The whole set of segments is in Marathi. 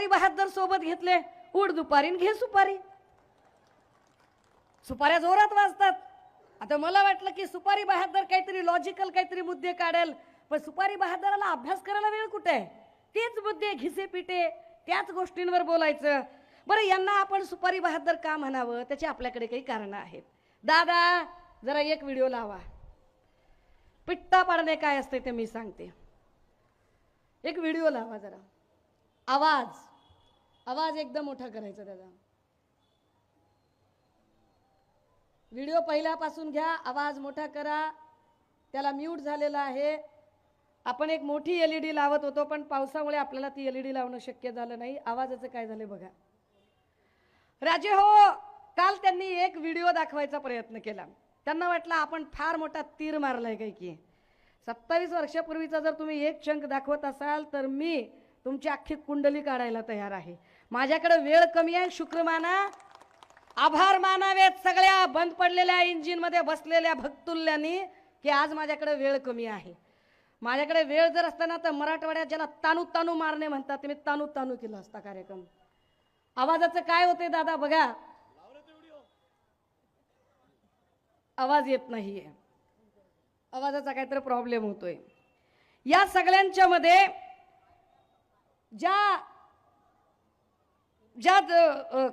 सुपारी बहादर सोबत घेतले उड दुपारी घे सुपारी. सुपाऱ्या जोरात वाजतात. आता मला वाटलं की सुपारी बहादर काहीतरी लॉजिकल काहीतरी मुद्दे काढेल पण सुपारी बहादराला अभ्यास करायला वेळ कुठे आहे? तेच मुद्दे घिसे पिटे त्याच गोष्टींवर बोलायचं. बरं यांना आपण सुपारी बहादर का म्हणावं? त्याची आपल्याकडे काही कारणं आहेत. दादा जरा एक व्हिडिओ लावा. पिट्टा पाडणे काय असते ते मी सांगते. एक व्हिडिओ लावा जरा. आवाज. आवाज एकदम मोठा करायचा त्याचा व्हिडिओ पहिल्यापासून घ्या आवाज मोठा करा. त्याला म्यूट झालेला आहे. आपण एक मोठी एल ई डी लावत होतो पण पावसामुळे आपल्याला ती एल ई डी लावणं शक्य झालं नाही. आवाजाचं काय झालं बघा. राजे हो काल त्यांनी एक व्हिडिओ दाखवायचा प्रयत्न केला. त्यांना वाटलं आपण फार मोठा तीर मारलाय काय की. सत्तावीस वर्षापूर्वीचा जर तुम्ही एक चंक दाखवत असाल तर मी तुमची अख्खी कुंडली काढायला तयार आहे. माझ्याकडे वेळ कमी आहे शुक्रमाना आभार मानावेत सगळ्या. बंद पडलेल्या इंजिनमध्ये बसलेल्या भक्तुल्यांनी की आज माझ्याकडे वेळ कमी आहे. माझ्याकडे वेळ जर असताना तर मराठवाड्यात ज्याला तानू तानू मारणे म्हणतात ते मी तानू तानू केलं असता कार्यक्रम. आवाजाचं काय होते दादा बघा. आवाज येत नाहीये. आवाजाचा काहीतरी प्रॉब्लेम होतोय. या सगळ्यांच्या मध्ये ज्या ज्यात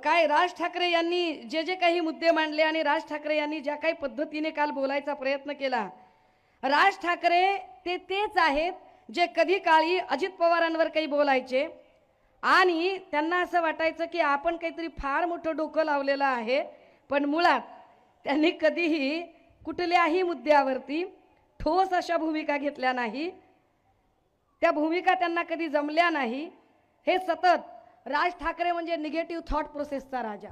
काय राज ठाकरे यांनी जे जे काही मुद्दे मांडले आणि राज ठाकरे यांनी ज्या काही पद्धतीने काल बोलायचा प्रयत्न केला राज ठाकरे ते तेच आहेत जे कधी काळी अजित पवारांवर काही बोलायचे आणि त्यांना असं वाटायचं की आपण काहीतरी फार मोठं डोकं लावलेलं आहे पण मुळात त्यांनी कधीही कुठल्याही मुद्द्यावरती ठोस अशा भूमिका घेतल्या नाही. त्या भूमिका त्यांना कधी जमल्या नाही. हे सतत राज ठाकरे म्हणजे निगेटिव्ह थॉट प्रोसेसचा राजा.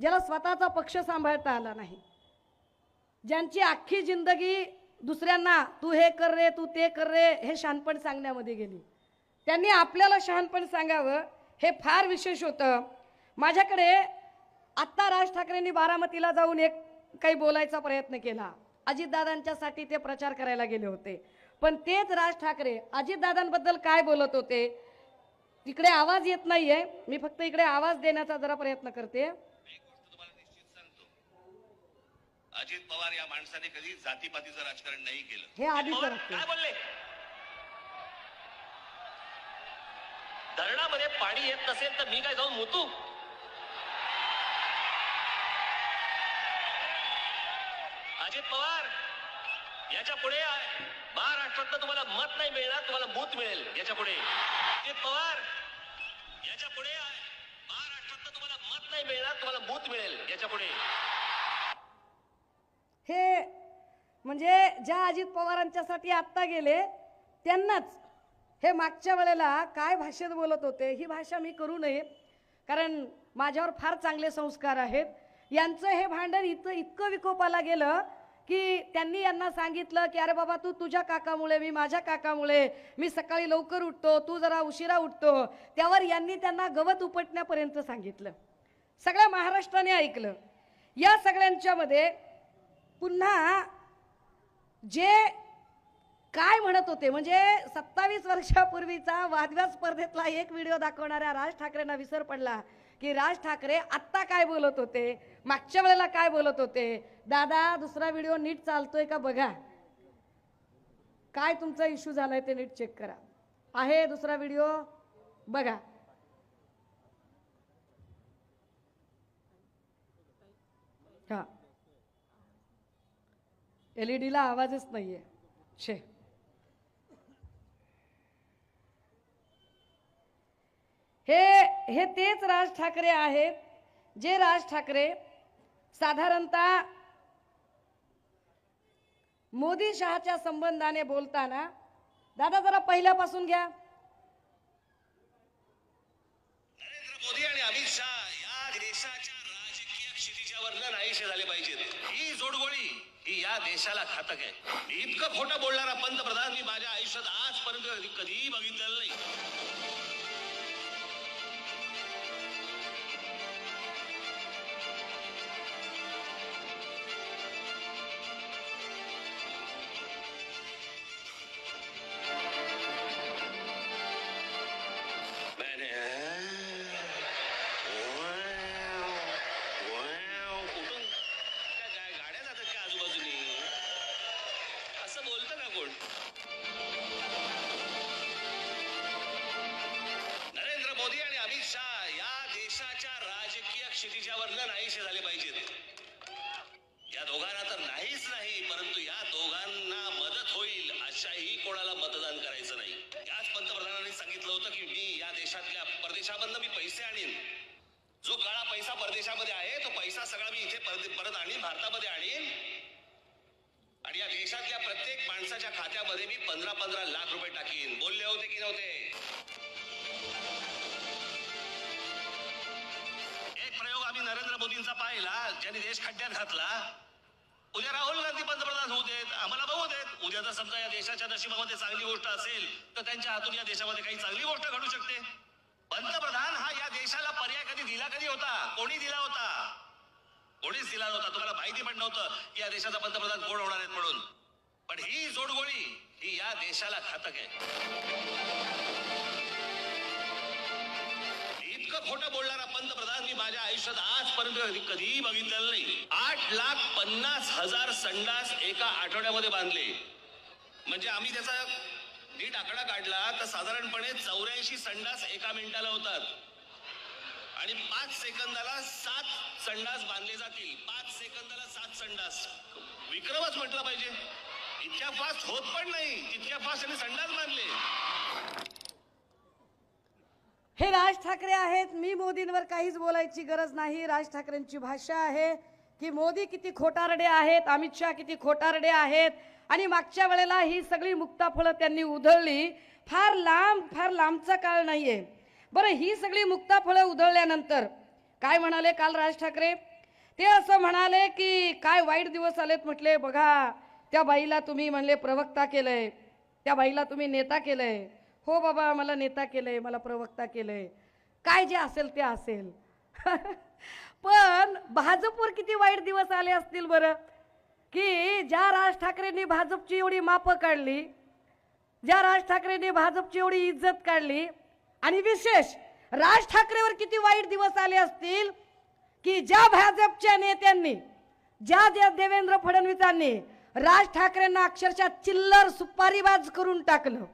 ज्याला स्वतःचा पक्ष सांभाळता आला नाही. ज्यांची अख्खी जिंदगी दुसऱ्यांना तू हे कर रे तू ते कर रे हे शहाणपण सांगण्यामध्ये गेली. त्यांनी आपल्याला शहाणपण सांगावं हे फार विशेष होतं. माझ्याकडे आत्ता राज ठाकरेंनी बारामतीला जाऊन एक काही बोलायचा प्रयत्न केला. अजितदादांच्यासाठी ते प्रचार करायला गेले होते. पण तेच राज ठाकरे अजितदादांबद्दल काय बोलत होते? तिकडे आवाज येत नाहीये. मी फक्त इकडे आवाज देण्याचा जरा प्रयत्न करते. अजित पवार या माणसाने कधी जातीपातीचं राजकारण नाही केलं. हे. काय बोलले? धरणामध्ये पाणी येत नसेल तर मी काय जाऊन मुतू? अजित पवार! याच्यापुढे महाराष्ट्रात तुम्हाला मत नाही मिळणार तुम्हाला मूत मिळेल याच्यापुढे अजित पवार याच्यापुढे महाराष्ट्रात तुम्हाला मत नाही मिळणार तुम्हाला मूत मिळेल याच्यापुढे हे म्हणजे ज्या अजित पवारांच्यासाठी आत्ता गेले त्यांनाच हे मागच्या वेळेला काय भाषेत बोलत होते ही भाषा मी करू नये. कारण माझ्यावर फार चांगले संस्कार आहेत. यांचं हे भांडण इथं इतकं विकोपाला गेलं की त्यांनी यांना सांगितलं की अरे बाबा तू तुझ्या काकामुळे मी माझ्या काकामुळे मी सकाळी लवकर उठतो तू जरा उशिरा उठतो. त्यावर यांनी त्यांना गवत उपटण्यापर्यंत सांगितलं. सगळ्या महाराष्ट्राने ऐकलं. या सगळ्यांच्यामध्ये पुन्हा जे काय म्हणत होते म्हणजे सत्तावीस वर्षापूर्वीचा वादव्या स्पर्धेतला एक व्हिडिओ दाखवणाऱ्या राज ठाकरेंना विसर पडला. की राज ठाकरे आत्ता काय बोलत होते? मागच्या वेळेला काय बोलत होते? दादा दुसरा व्हिडिओ नीट चालतोय का बघा. काय तुमचा इश्यू झालाय ते नीट चेक करा. आहे दुसरा व्हिडिओ? बघा. हा. एलईडीला आवाजच नाहीये. छे. हे हे तेच राज ठाकरे आहेत जे राज ठाकरे साधारणतः मोदी शहाच्या संबंधाने बोलताना दादा जरा पहिल्यापासून घ्या. नरेंद्र मोदी आणि अमित शहा या देशाच्या राजकीय क्षितिजावरनं नाहीसे झाले पाहिजेत. ही जोडगोळी ही या देशाला घातक आहे. इतकं खोटं बोलणारा पंतप्रधान मी माझ्या आयुष्यात आजपर्यंत कधीही बघितलेलं नाही. राजकीय क्षितिजावरनं नाहीसे झाले पाहिजेत. या दोघांना तर नाहीच नाही परंतु या दोघांना मदत होईल अशाही कोणाला मतदान करायचं नाही. याच पंतप्रधानांनी सांगितलं होतं की मी या देशातल्या परदेशामधनं मी पैसे आणीन. जो काळा पैसा परदेशामध्ये आहे तो पैसा सगळा मी इथे परत आणीन भारतामध्ये आणीन. आणि या देशातल्या प्रत्येक माणसाच्या खात्यामध्ये मी पंधरा पंधरा लाख रुपये टाकीन. बोलले होते की नव्हते? नरेंद्र मोदींचा पाहिला ज्यांनी देश खड्ड्यात घातला उद्या राहुल गांधी पंतप्रधान होऊ देत आम्हाला बघू देत. उद्या जर समजा या देशाच्या नशिबामध्ये चांगली गोष्ट असेल तर त्यांच्या हातून या देशामध्ये काही चांगली गोष्ट घडू शकते. पंतप्रधान हा या देशाला पर्याय कधी दिला कधी होता? कोणी दिला होता? कोणीच दिला नव्हता. तुम्हाला माहिती पण नव्हतं की या देशाचा पंतप्रधान कोण होणार आहेत म्हणून. पण ही जोडगोळी ही या देशाला घातक आहे. इतकं खोटं बोलणारा पंतप्रधान मी माझ्या आयुष्यात आजपर्यंत कधी- कधीही बघितलेलं नाही. आठ लाख पन्नास हजार संडास एका आठवड्यामध्ये बांधले. म्हणजे आम्ही त्याचा नीट आकडा काढला तर साधारणपणे चौऱ्याऐंशी संडास एका मिनिटाला होतात. आणि पाच सेकंदाला सात संडास बांधले जातील. पाच सेकंदाला सात संडास. विक्रमच म्हटला पाहिजे. इतक्या फास्ट होत पण नाही. तितक्या फास्ट त्यांनी संडास बांधले. हे राज ठाकरे आहेत. मी मोदींवर काहीच बोलायची गरज नाही. राज ठाकरेंची भाषा आहे की मोदी किती खोटारडे आहेत अमित शहा किती खोटारडे आहेत. आणि मागच्या वेळेला ही सगळी मुक्ताफळं त्यांनी उधळली. फार लांब फार लांबचा काळ नाहीये. बरं ही सगळी मुक्ताफळं उधळल्यानंतर काय म्हणाले काल राज ठाकरे? ते असं म्हणाले की काय वाईट दिवस आलेत म्हटले. बघा त्या बाईला तुम्ही म्हणले प्रवक्ता केलंय. त्या बाईला तुम्ही नेता केलंय. हो बाबा मला नेता केलं आहे मला प्रवक्ता केलं आहे काय जे असेल ते असेल. पण भाजपवर किती वाईट दिवस आले असतील बरं? की ज्या राज ठाकरेंनी भाजपची एवढी मापं काढली ज्या राज ठाकरेंनी भाजपची एवढी इज्जत काढली आणि विशेष राज ठाकरेवर किती वाईट दिवस आले असतील की ज्या भाजपच्या नेत्यांनी ज्या ज्या देवेंद्र फडणवीसांनी राज ठाकरेंना अक्षरशः चिल्लर सुपारीबाज करून टाकलं.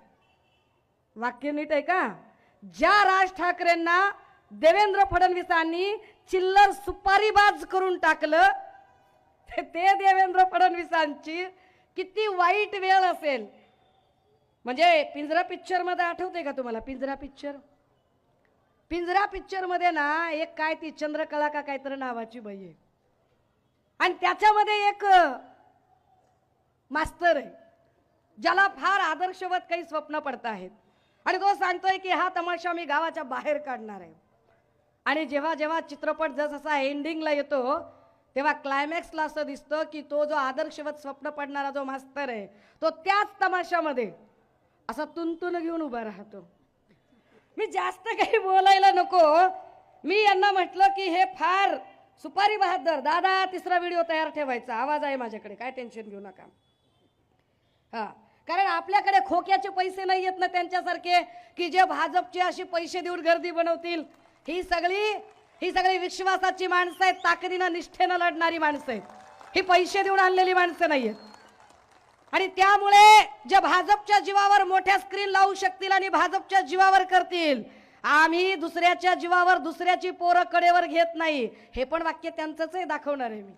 वाक्य नीट आहे का? ज्या राज ठाकरेंना देवेंद्र फडणवीसांनी चिल्लर सुपारीबाज करून टाकलं ते- ते देवेंद्र फडणवीसांची किती वाईट वेळ असेल. म्हणजे पिंजरा पिक्चरमध्ये आठवते का तुम्हाला? पिंजरा पिक्चर? पिंजरा पिक्चरमध्ये ना एक काय ती चंद्रकला का काहीतरी नावाची बाई आहे. आणि त्याच्यामध्ये एक मास्तर आहे ज्याला फार आदर्शवत काही स्वप्न पडत आहेत. आणि तो सांगतोय की हा तमाशा मी गावाच्या बाहेर काढणार आहे. आणि जेव्हा जेव्हा चित्रपट जसा एंडिंगला येतो तेव्हा क्लायमॅक्सला असं दिसतं की तो जो आदर्शवत स्वप्न पडणारा जो मास्तर आहे तो त्याच तमाशामध्ये असा तुंतून घेऊन उभा राहतो. मी जास्त काही बोलायला नको. मी यांना म्हटलं की हे फार सुपारी बहादर दादा तिसरा व्हिडिओ तयार ठेवायचा. आवाज आहे माझ्याकडे काय टेन्शन घेऊ नका. हा. कारण आपल्याकडे खोक्याचे पैसे नाही येत ना त्यांच्यासारखे की जे भाजपचे अशी पैसे देऊन गर्दी बनवतील. ही सगळी ही सगळी विश्वासाची माणसं आहेत ताकदीनं निष्ठेनं लढणारी माणसं आहेत. ही पैसे देऊन आणलेली माणसं नाही आहेत आणि त्यामुळे जे भाजपच्या जीवावर मोठ्या स्क्रीन लावू शकतील आणि भाजपच्या जीवावर करतील आम्ही दुसऱ्याच्या जीवावर दुसऱ्याची पोरं कडेवर घेत नाही. हे पण वाक्य त्यांचंच आहे दाखवणार आहे मी.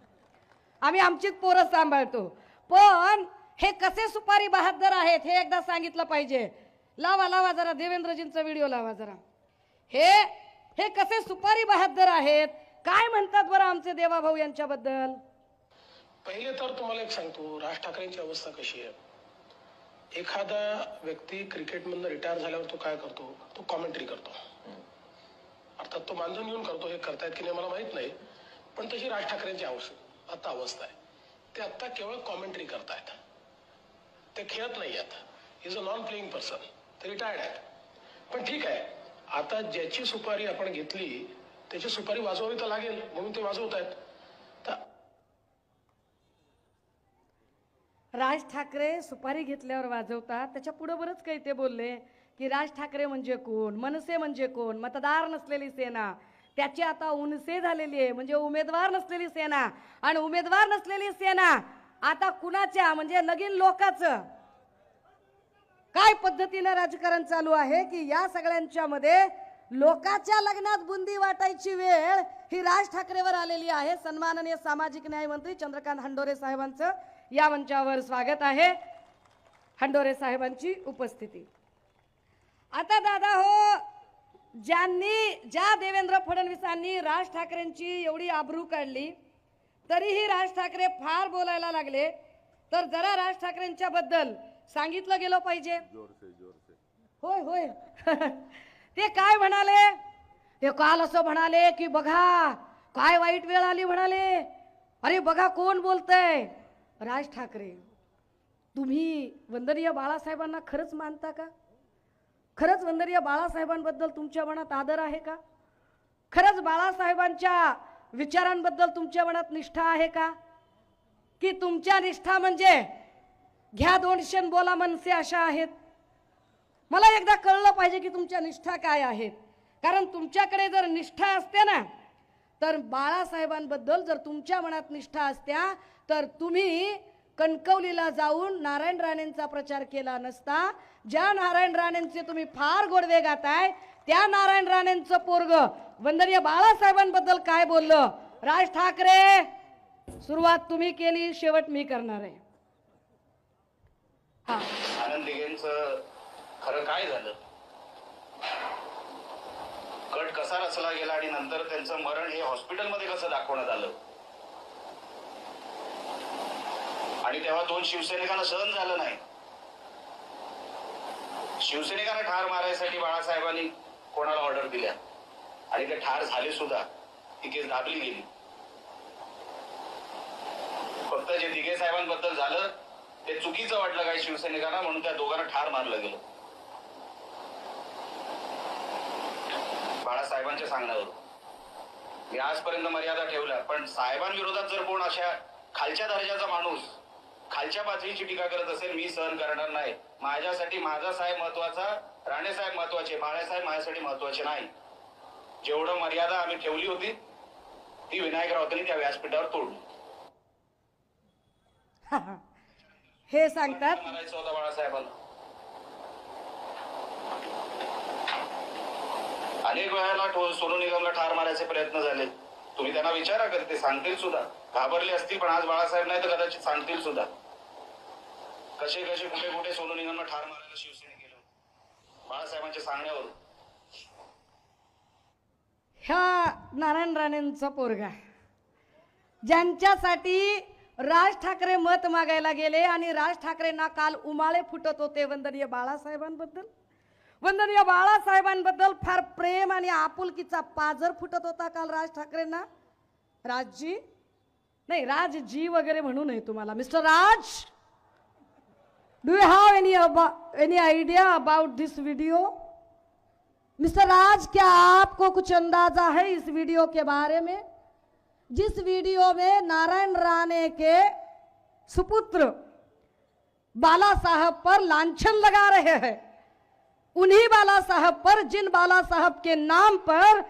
आम्ही आमचीच पोरं सांभाळतो. पण हे कसे सुपारी बहादर आहेत हे एकदा सांगितलं पाहिजे. लावा लावा जरा देवेंद्रजींचा व्हिडिओ लावा जरा. हे हे कसे सुपारी बहादर आहेत? काय म्हणतात बरं आमचे देवाभाऊ यांच्याबद्दल? पहिले तर तुम्हाला एक सांगतो राज ठाकरेंची अवस्था कशी आहे? एखादा व्यक्ती क्रिकेटमधनं रिटायर झाल्यावर तो काय करतो? तो कॉमेंट्री करतो. अर्थात तो मानधन घेऊन करतो हे करतायत की नाही मला माहीत नाही पण तशी राज ठाकरेंची अवस्था आता अवस्था आहे. ते आता केवळ कॉमेंट्री करतायत. ते खेळत नाही आहेत. Is a non playing person ते रिटायर्ड आहेत. पण ठीक आहे. आता ज्याची सुपारी आपण घेतली त्याची सुपारी वाजवावी तर लागेल म्हणून ते वाजवत आहेत. तर राज ठाकरे सुपारी घेतल्यावर वाजवतात. त्याच्या पुढं बरंच काही ते बोलले की राज ठाकरे म्हणजे कोण मनसे म्हणजे कोण मतदार नसलेली सेना. त्याची आता उनसे झालेली आहे म्हणजे उमेदवार नसलेली सेना. आणि उमेदवार नसलेली सेना आता कुणाच्या? म्हणजे लगीन लोकाचं. काय पद्धतीनं राजकारण चालू आहे की या सगळ्यांच्या मध्ये लोकाच्या लग्नात बुंदी वाटायची वेळ ही राज ठाकरेवर आलेली आहे. सन्माननीय सामाजिक न्याय मंत्री चंद्रकांत हंडोरे साहेबांचं या मंचावर स्वागत आहे. हंडोरे साहेबांची उपस्थिती. आता दादा हो ज्यांनी ज्या देवेंद्र फडणवीसांनी राज ठाकरेंची एवढी आबरू काढली तरीही राज ठाकरे फार बोलायला लागले. तर जरा राज ठाकरेंच्या बद्दल सांगितलं गेलं पाहिजे. होय होय. ते काय म्हणाले? ते काल असं म्हणाले की बघा काय वाईट वेळ आली म्हणाले. अरे बघा कोण बोलतय? राज ठाकरे तुम्ही वंदनीय बाळासाहेबांना खरंच मानता का? खरंच वंदनीय बाळासाहेबांबद्दल तुमच्या मनात आदर आहे का? खरंच बाळासाहेबांच्या विचारांबद्दल तुमच्या मनात निष्ठा आहे का? की तुमच्या निष्ठा म्हणजे घ्या दोनशे बोला मनसे अशा आहेत. मला एकदा कळलं पाहिजे की तुमच्या निष्ठा काय आहेत. कारण तुमच्याकडे जर निष्ठा असते ना तर बाळासाहेबांबद्दल जर तुमच्या मनात निष्ठा असत्या तर तुम्ही कणकवलीला जाऊन नारायण राणेंचा प्रचार केला नसता. ज्या नारायण राणेंचे तुम्ही फार गोडवे गाताय त्या नारायण राणेंचं पोरग. वंदनीय बाळासाहेबांबद्दल काय बोललं? राज ठाकरे सुरुवात तुम्ही केली शेवट मी करणार आहे. हा. आनंद खरं काय झालं? कट कसा रचला गेला आणि नंतर त्यांचं मरण हे हॉस्पिटलमध्ये कसं दाखवण्यात आलं? आणि तेव्हा दोन शिवसैनिकांना सहन झालं नाही. शिवसैनिकांना ठार मारायसाठी बाळासाहेबांनी कोणाला ऑर्डर दिल्या? आणि ते ठार झाले सुद्धा. ती केस दाबली गेली. फक्त जे दिघे साहेबांबद्दल झालं ते चुकीचं वाटलं काही शिवसैनिकांना म्हणून त्या दोघांना ठार मारलं गेलं. बाळासाहेबांच्या सांगण्यावर मी आजपर्यंत मर्यादा ठेवल्या पण साहेबांविरोधात जर कोण अशा खालच्या दर्जाचा माणूस खालच्या पातळीची टीका करत असेल मी सहन करणार नाही. माझ्यासाठी माझा साहेब महत्त्वाचा राणे साहेब महत्त्वाचे बाळासाहेब माझ्यासाठी महत्त्वाचे नाही. जेवढं मर्यादा आम्ही ठेवली होती ती विनायक राऊतांनी त्या व्यासपीठावर तोडली. हे सांगतात मारायचं होता बाळासाहेबांना. अनेक वेळाला सोनू निगमला ठार मारायचे प्रयत्न झाले. तुम्ही त्यांना विचारा कधी ते सांगतील सुद्धा. घाबरले असतील पण आज बाळासाहेब नाही तर कदाचित सांगतील सुद्धा. कसे कसे कुठे कुठे सोनू निगमला ठार मारायला शिवसेने केलं बाळासाहेबांच्या सांगण्यावरून. ह्या नारायण राणेंचा पोरगा. ज्यांच्यासाठी राज ठाकरे मत मागायला गेले आणि राज ठाकरेंना काल उमाळे फुटत होते. वंदनीय बाळासाहेबांबद्दल. वंदनीय बाळासाहेबांबद्दल फार प्रेम आणि आपुलकीचा पाजर फुटत होता काल राज ठाकरेंना. राजजी नाही राजजी वगैरे म्हणू नये तुम्हाला. Mister Raj do you have any any idea about this video mister Raj, क्या आपको कुछ अंदाज़ा है इस वीडियो के बारे में? जिस वीडियो में नारायण राणे के सुपुत्र बाला साहब पर लांछन लगा रहे हैं? उन्हीं बाला साहब पर, जिन बाला साहब के नाम पर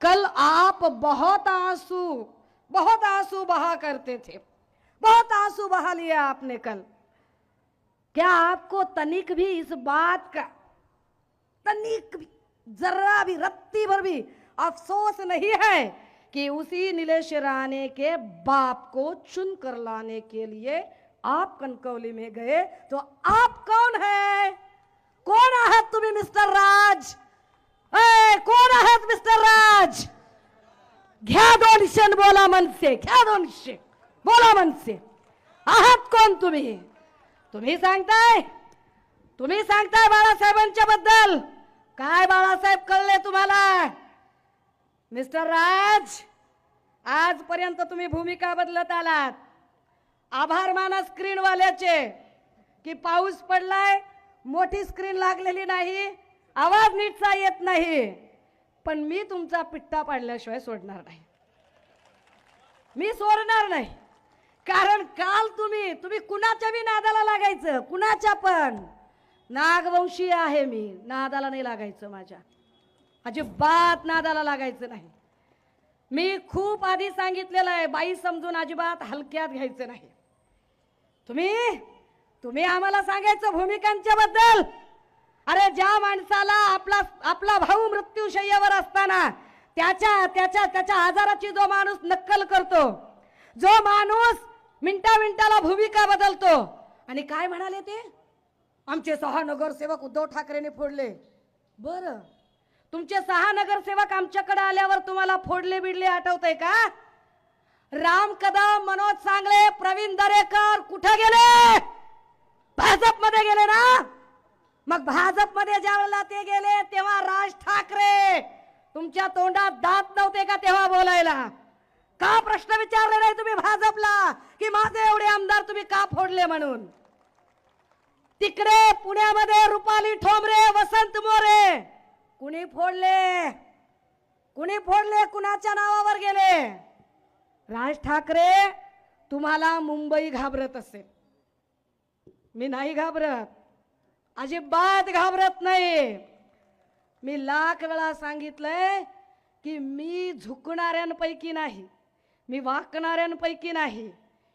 कल आप बहुत आँसू बहुत आँसू बहा करते थे। बहुत आँसू बहा लिया आपने कल। क्या आपको तनिक भी इस बात का तनिक भी जरा भी रत्ती भर भी अफसोस नहीं है कि उसी नीलेश राणे के बाप को चुन कर लाने के लिए आप कनकौली में गए? तो आप कौन है? कौन आहात तुम्हें मिस्टर राज? ए, कोण आहात मिस्टर राज? घ्या दोनशे बोला मनसे घ्या दोनशे बोला मनसे. आहात कोण तुम्ही? तुम्ही सांगताय? तुम्ही सांगताय बाळासाहेबांच्या बद्दल? काय बाळासाहेब कळले तुम्हाला? मिस्टर राज आजपर्यंत तुम्ही भूमिका बदलत आलात. आभार माना स्क्रीनवाल्याचे की पाऊस पडलाय मोठी स्क्रीन लागलेली नाही आवाज नीटचा येत नाही. पण मी तुमचा पिट्टा पाडल्याशिवाय सोडणार नाही. मी सोडणार नाही. कारण काल तुम्ही तुम्ही कुणाच्या बी नादाला लागायचं? कुणाच्या पण? नागवंशी आहे मी. नादाला नाही लागायचं माझ्या. अजिबात नादाला लागायचं नाही. मी खूप आधी सांगितलेलं आहे बाई समजून अजिबात हलक्यात घ्यायचं नाही. तुम्ही तुम्ही आम्हाला सांगायचं भूमिकांच्या बद्दल. अरे ज्या माणसाला आपला आपला भाऊ मृत्यूशय्यावर असताना त्याच्या त्याच्या त्याच्या आजाराची जो माणूस नक्कल करतो जो माणूस मिनटा मिनटाला भूमिका बदलतो आणि काय म्हणाले ते? आमचे सहा नगरसेवक उद्धव ठाकरेने फोडले. बर. तुमचे सहा नगरसेवक आमच्याकडे आल्यावर तुम्हाला फोडले बिडले आठवतंय का? राम कदम मनोज सांगले प्रवीण दरेकर कुठे गेले? भाजपमध्ये गेले ना? मग भाजपमध्ये ज्या वेळेला ते गेले तेव्हा राज ठाकरे तुमच्या तोंडात दात नव्हते का तेव्हा बोलायला? का प्रश्न विचारले नाही तुम्ही भाजपला? की माझे एवढे आमदार तुम्ही का फोडले म्हणून? तिकडे पुण्यामध्ये रुपाली ठोंबरे वसंत मोरे. कुणी फोडले? कुणी फोडले? कुणाच्या नावावर गेले? राज ठाकरे तुम्हाला मुंबई घाबरत असेल. मी नाही घाबरत. अजिबात घाबरत नाही. मी लाख वेळा सांगितलंय की मी झुकणाऱ्यांपैकी नाही मी वाकणाऱ्यांपैकी नाही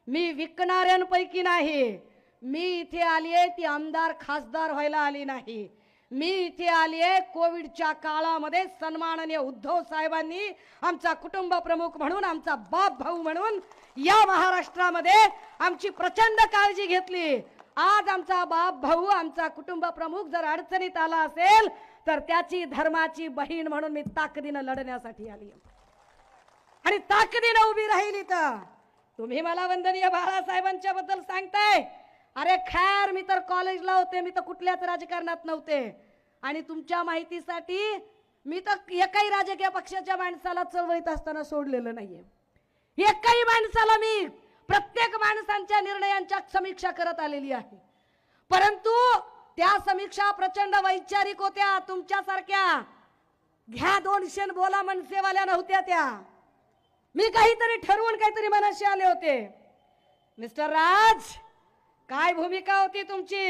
मी विकणाऱ्यांपैकी नाही. मी इथे आली आहे ती आमदार खासदार व्हायला आली नाही. मी इथे आली आहे कोविडच्या काळामध्ये सन्माननीय उद्धव साहेबांनी आमचा कुटुंब प्रमुख म्हणून आमचा बाप भाऊ म्हणून या महाराष्ट्रामध्ये आमची प्रचंड काळजी घेतली. आज आमचा बाप भाऊ आमचा कुटुंब प्रमुख जर अडचणीत आला असेल तर त्याची धर्माची बहीण म्हणून मी ताकदीनं लढण्यासाठी आली आणि ताकदीनं उभी राहिली तर तुम्ही मला वंदनीय बाळासाहेबांच्या बद्दल सांगताय. अरे खैर मी तर कॉलेजला होते मी तर कुठल्याच राजकारणात नव्हते. आणि तुमच्या माहितीसाठी मी तर एकाही राजकीय पक्षाच्या माणसाला चळवळीत असताना सोडलेलं नाहीये. एकाही माणसाला मी प्रत्येक माणसांच्या निर्णयांच्या समीक्षा करत आलेली आहे. परंतु त्या समीक्षा प्रचंड वैचारिक होत्या तुमच्यासारख्या. घ्या दोनशे बोला मनसेवाल्या नव्हत्या त्या. मी काहीतरी ठरवून काहीतरी मनाशी आले होते. मिस्टर राज काय भूमिका होती तुमची?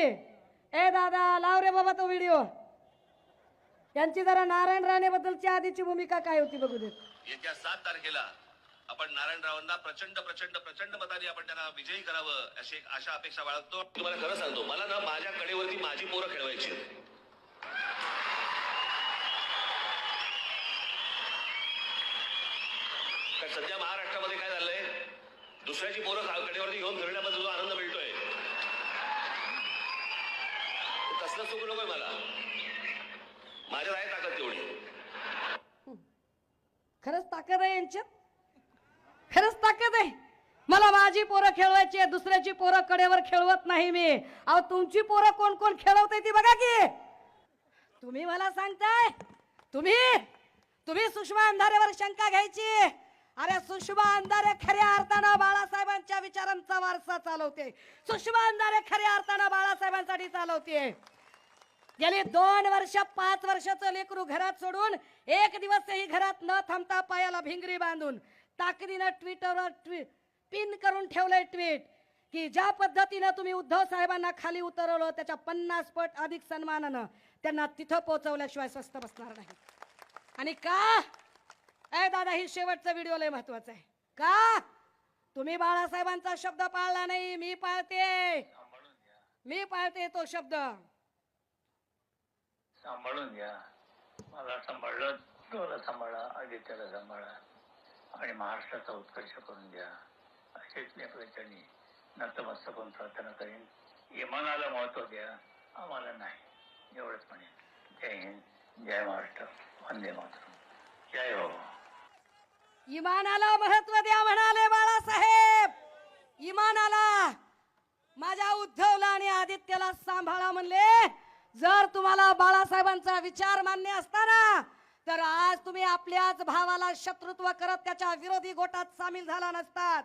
ए दादा लाव रे बाबा तो व्हिडिओ. यांची जरा नारायण राणे बद्दलची आधीची भूमिका काय होती बघू देत. येत्या सात तारखेला आपण नारायणरावांना प्रचंड प्रचंड प्रचंड मताने आपण त्यांना विजयी करावं अशी एक आशा अपेक्षा बाळगतो. तुम्हाला खरं सांगतो मला ना माझ्या कडेवरती माझी पोरं खेळवायची सध्या महाराष्ट्रामध्ये काय झालंय दुसऱ्याची पोरं कडेवरती घेऊन फिरण्यामध्ये आनंद मिळतोय. तसलं सुख नकोय मला. माझ्यात आहे ताकद तेवढी. खरंच ताकद आहे यांच्यात? खरंच ताकद आहे. मला माझी पोरं खेळवायची आहे दुसऱ्याची पोरं कडेवर खेळवत नाही मी. अहो तुमची पोरं कोण कोण खेळवते ती बघा की. तुम्ही मला सांगताय. तुम्ही तुम्ही सुषमा अंधारेवर शंका घ्यायची. अरे सुषमा अंधारे खऱ्या अर्थानं बाळासाहेबांच्या विचारांचा वारसा चालवते. सुषमा अंधारे खऱ्या अर्थानं बाळासाहेबांसाठी चालवते. गेली दोन वर्ष पाच वर्षाचं लेकरू घरात सोडून एक दिवसही घरात न थांबता पायाला भिंगरी बांधून ताकदीनं ट्विटरवर ट्वी पिन करून ठेवलंय ट्विट की ज्या पद्धतीनं तुम्ही उद्धव साहेबांना खाली उतरवलं त्याच्या पन्नास पट अधिक सन्मानानं त्यांना तिथं पोहोचवल्याशिवाय स्वस्त बसणार नाही. आणि का? ए दादा ही शेवटचा व्हिडिओ लय महत्त्वाचा आहे. का? तुम्ही बाळासाहेबांचा शब्द पाळला नाही मी पाळते. मी पाळते तो शब्द. सांभाळून घ्या. मला सांभाळलं तुला सांभाळा आदित्याला सांभाळा. आणि महाराष्ट्राचा उत्कर्ष करून द्या असेच नेपथ्याने नतमस्तक प्रार्थना करेन. इमानाला महत्त्व द्या. आम्हाला नाही. एवढंच म्हणेन. जय हिंद. जय महाराष्ट्र. वंदे मातरम. जय हो. इमानाला महत्त्व द्या म्हणाले बाळासाहेब. इमानाला माझ्या उद्धवला आणि आदित्यला सांभाळा म्हणले. जर तुम्हाला बाळासाहेबांचा विचार मान्य असताना तर आज तुम्ही आपल्याच भावाला शत्रुत्व करत त्याच्या विरोधी गोटात सामील झाला नसतात.